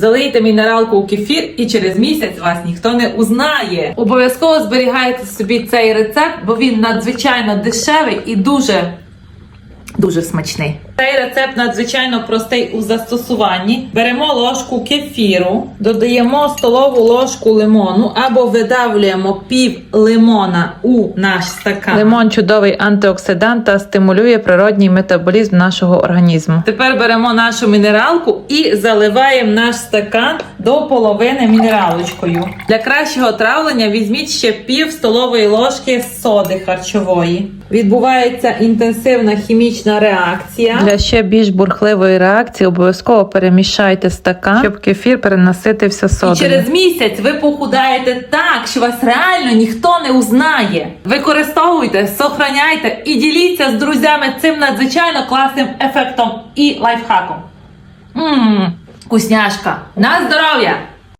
Залийте мінералку у кефір і через місяць вас ніхто не узнає. Обов'язково зберігайте собі цей рецепт, бо він надзвичайно дешевий і дуже Дуже смачний. Цей рецепт надзвичайно простий у застосуванні. Беремо ложку кефіру, додаємо столову ложку лимону або видавлюємо пів лимона у наш стакан. Лимон чудовий антиоксидант та стимулює природній метаболізм нашого організму. Тепер беремо нашу мінералку і заливаємо наш стакан до половини мінералочкою. Для кращого травлення візьміть ще пів столової ложки соди харчової. Відбувається інтенсивна хімічна реакція. Для ще більш бурхливої реакції обов'язково перемішайте стакан, щоб кефір перенаситився содою. І через місяць ви похудаєте так, що вас реально ніхто не узнає. Використовуйте, сохраняйте і діліться з друзями цим надзвичайно класним ефектом і лайфхаком. Ммм, вкусняшка. На здоров'я!